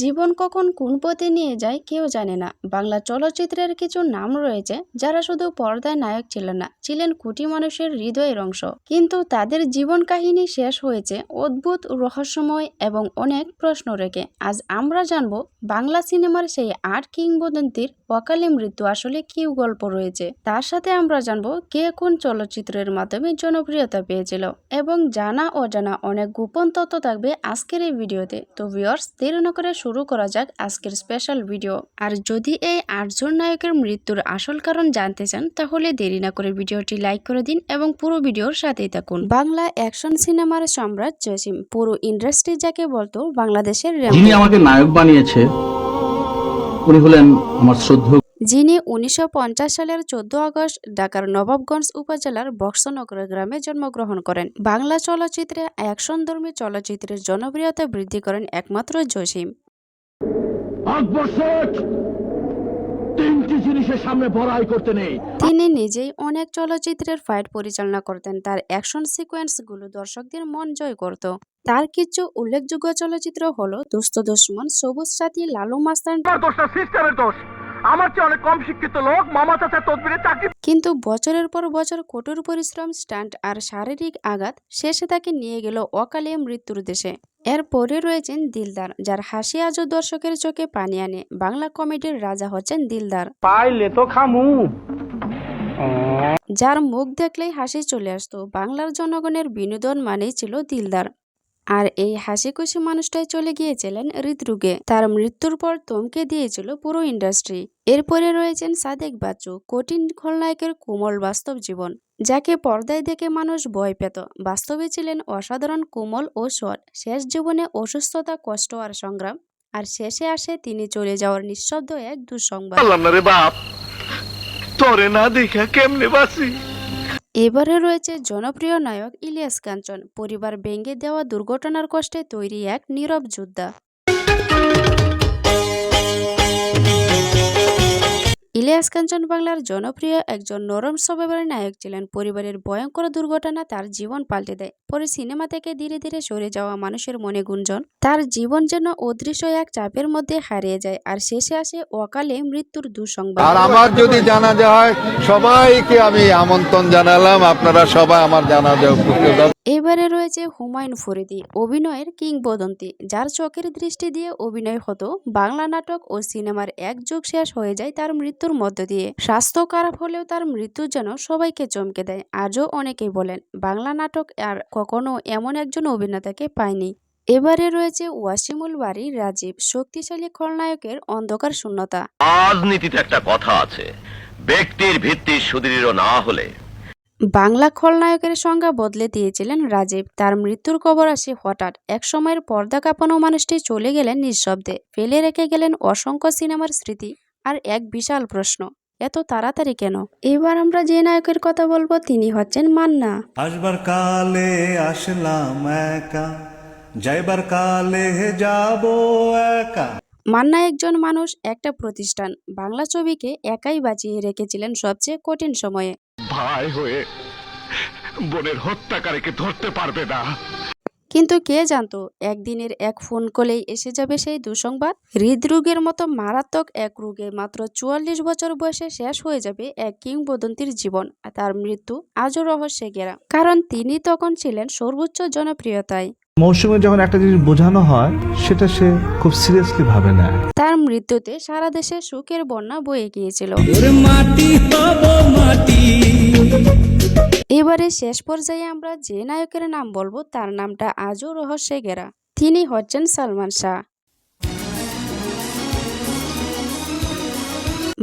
জীবন কখন কোন পথে নিয়ে যায় কেউ জানে না। বাংলা চলচ্চিত্রের কিছু নাম রয়েছে যারা শুধু পর্দায় নায়ক ছিলেন না, ছিলেন কোটি মানুষের হৃদয়ের অংশ। কিন্তু তাদের জীবন কাহিনী শেষ হয়েছে অদ্ভুত, রহস্যময় এবং অনেক প্রশ্ন রেখে। আজ আমরা জানব বাংলা সিনেমার সেই আট কিংবদন্তির অকালে মৃত্যু আসলে কি গল্প রয়েছে। তার সাথে আমরা জানব কে কোন চলচ্চিত্রের মাধ্যমে জনপ্রিয়তা পেয়েছিল এবং জানা অজানা অনেক গোপন তথ্য থাকবে আজকের এই ভিডিওতে। তো ভিউয়ার্স দেরি না করে শুরু করা যাক আজকের স্পেশাল ভিডিও আর যদি এই আটজন নায়কের মৃত্যুর আসল কারণ জানতে চান তাহলে দেরি না করে ভিডিওটি লাইক করে দিন এবং পুরো ভিডিওর সাথেই থাকুন। বাংলা অ্যাকশন সিনেমার সম্রাট জসিম পুরো ইন্ডাস্ট্রি যাকে বলতো বাংলাদেশের যিনি আমাকে নায়ক বানিয়েছে উনি হলেন আমার শ্রদ্ধেয়। যিনি উনিশশো পঞ্চাশ সালের চোদ্দ আগস্ট ঢাকার নবাবগঞ্জ উপজেলার বক্সনগর গ্রামে জন্মগ্রহণ করেন। বাংলা চলচ্চিত্রে অ্যাকশন অ্যাকশনধর্মী চলচ্চিত্রের জনপ্রিয়তা বৃদ্ধি করেন একমাত্র জসিম। ভারতবর্ষ তিনটি জিনিসের সামনে বড়াই করতে নেই। তিনি নিজেই অনেক চলচ্চিত্রের ফাইট পরিচালনা করতেন তার অ্যাকশন সিকোয়েন্সগুলো দর্শকদের মন জয় করত। তার কিছু উল্লেখযোগ্য চলচ্চিত্র হলো দুস্থ দুশ্মন সবুজ সাথী লালু মাস্তান। দোষ। আমার চেয়ে অনেক কম শিক্ষিত লোক মামা চাচা তদবিরে চাকরি কিন্তু বছরের পর বছর কঠোর পরিশ্রম স্টান্ট আর শারীরিক আঘাত শেষে তাকে নিয়ে গেল অকালে মৃত্যুর দেশে। এরপরে রয়েছেন দিলদার যার হাসি আজও দর্শকের চোখে পানি আনে। বাংলা কমেডির রাজা হচ্ছেন দিলদার। পাইলে তো খামু। যার মুখ দেখলেই হাসি চলে আসতো। বাংলার জনগণের বিনোদন মানেই ছিল দিলদার। আর এই হাসি খুশি মানুষটাই চলে গিয়েছিলেন হৃদরোগে। তার মৃত্যুর পর তমকে দিয়েছিল পুরো ইন্ডাস্ট্রি। এরপরে রয়েছেন সাদেক বাচ্চু, কঠিন খলনায়কের কোমল বাস্তব জীবন, যাকে পর্দায় দেখে মানুষ ভয় পেত। বাস্তবে ছিলেন অসাধারণ কোমল ও সৎ। শেষ জীবনে অসুস্থতা, কষ্ট আর সংগ্রাম, আর শেষে আসে তিনি চলে যাওয়ার নিঃশব্দ এক দুঃসংবাদ। না দেখা কেমনে বাসি এবারে রয়েছে জনপ্রিয় নায়ক ইলিয়াস কাঞ্চন। পরিবার ভেঙে দেওয়া দুর্ঘটনার কষ্টে তৈরি এক নীরব যোদ্ধা। ইলিয়াস কাঞ্চন বাংলার জনপ্রিয় একজন নরম স্বভাবের নায়ক ছিলেন। পরিবারের ভয়ঙ্কর দুর্ঘটনা তার জীবন পাল্টে দেয়। পরে সিনেমা থেকে ধীরে ধীরে সরে যাওয়া মানুষের মনে গুঞ্জন, তার জীবন যেন অদৃশ্য এক চাপের মধ্যে হারিয়ে যায় আর শেষে আসে অকালে মৃত্যুর দুঃসংবাদ। আমার যদি জানাজা হয়, সবাইকে আমি আমন্ত্রণ জানালাম। আপনারা সবাই আমার উপস্থিত হবেন। এবারে রয়েছে হুমায়ুন ফরিদি, অভিনয়ের কিংবদন্তি, যার চোখের দৃষ্টি দিয়ে অভিনয় হতো বাংলা নাটক ও সিনেমার এক যুগ শেষ হয়ে যায় তার মৃত্যুর মধ্য দিয়ে। স্বাস্থ্য খারাপ হলেও তার মৃত্যু যেন সবাইকে চমকে দেয়, আজও অনেকেই বলেন, বাংলা নাটক আর কখনো এমন একজন অভিনেতাকে পায়নি। এবারে রয়েছে ওয়াসিমুল বাড়ি রাজীব, শক্তিশালী খলনায়কের অন্ধকার শূন্যতা। রাজনীতিতে একটা কথা আছে, ব্যক্তির ভিত্তি সুদৃঢ় না হলে বাংলা খলনায়কের সংজ্ঞা বদলে দিয়েছিলেন রাজীব। তার মৃত্যুর খবর আসে হঠাৎ। এক সময়ের পর্দা কাঁপানো মানুষটি চলে গেলেন নিঃশব্দে। ফেলে রেখে গেলেন অসংখ্য সিনেমার স্মৃতি। আর এক বিশাল প্রশ্ন এত তাড়াতাড়ি কেন? এবার আমরা যে নায়কের কথা বলব তিনি হচ্ছেন মান্না। আসবার কালে আসলাম একা যাইবার কালে যাব একা। মান্না একজন মানুষ একটা প্রতিষ্ঠান। বাংলা ছবিকে একাই বাঁচিয়ে রেখেছিলেন সবচেয়ে কঠিন সময়ে। ভাই হয়ে বোনের হত্যাকারীকে ধরতে পারবে না। কিন্তু কে জানতো একদিনের এক ফোন কলেই এসে যাবে সেই দুঃসংবাদ? হৃদরোগের মতো মারাত্মক এক রোগে মাত্র চুয়াল্লিশ বছর বয়সে শেষ হয়ে যাবে এক কিংবদন্তির জীবন আর তার মৃত্যু আজও রহস্যে ঘেরা। কারণ তিনি তখন ছিলেন সর্বোচ্চ জনপ্রিয়তায়। মৌসুমে যখন একটা জিনিস বোঝানো হয় সেটা সে খুব সিরিয়াসলি ভাবে নেয়। তার মৃত্যুতে সারা দেশে সুখের বন্যা বয়ে গিয়েছিল। এবারে শেষ পর্যায়ে আমরা যে নায়কের নাম বলব, তার নামটা আজও রহস্যে ঘেরা। তিনি হচ্ছেন সালমান শাহ।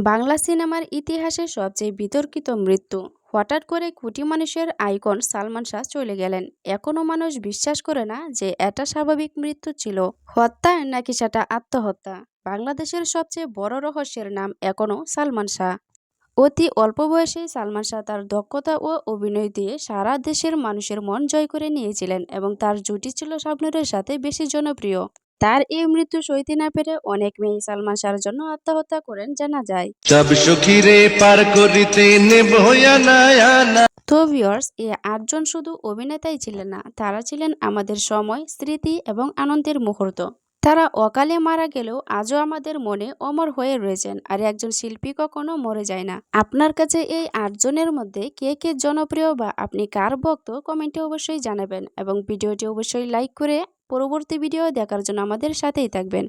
বাংলা সিনেমার ইতিহাসে সবচেয়ে বিতর্কিত মৃত্যু। হঠাৎ করে কোটি মানুষের আইকন সালমান শাহ চলে গেলেন। এখনও মানুষ বিশ্বাস করে না যে এটা স্বাভাবিক মৃত্যু ছিল। হত্যা নাকি সেটা আত্মহত্যা? বাংলাদেশের সবচেয়ে বড় রহস্যের নাম এখনও সালমান শাহ। অতি অল্প বয়সে সালমান শাহ তার দক্ষতা ও অভিনয় দিয়ে সারা দেশের মানুষের মন জয় করে নিয়েছিলেন এবং তার জুটি ছিল শাবনুরের সাথে বেশি জনপ্রিয়। তার এই মৃত্যু সইতে না পেরে অনেক মেয়ে সালমান শাহর জন্য আত্মহত্যা করেন জানা যায়। পার করিতে তো ভিওর্স এই আটজন শুধু অভিনেতাই ছিলেন না তারা ছিলেন আমাদের সময় স্মৃতি এবং আনন্দের মুহূর্ত। তারা অকালে মারা গেলেও আজও আমাদের মনে অমর হয়ে রয়েছেন, আর একজন শিল্পী কখনো মরে যায় না। আপনার কাছে এই আটজনের মধ্যে কে কে জনপ্রিয় বা আপনি কার ভক্ত, কমেন্টে অবশ্যই জানাবেন এবং ভিডিওটি অবশ্যই লাইক করে পরবর্তী ভিডিও দেখার জন্য আমাদের সাথেই থাকবেন।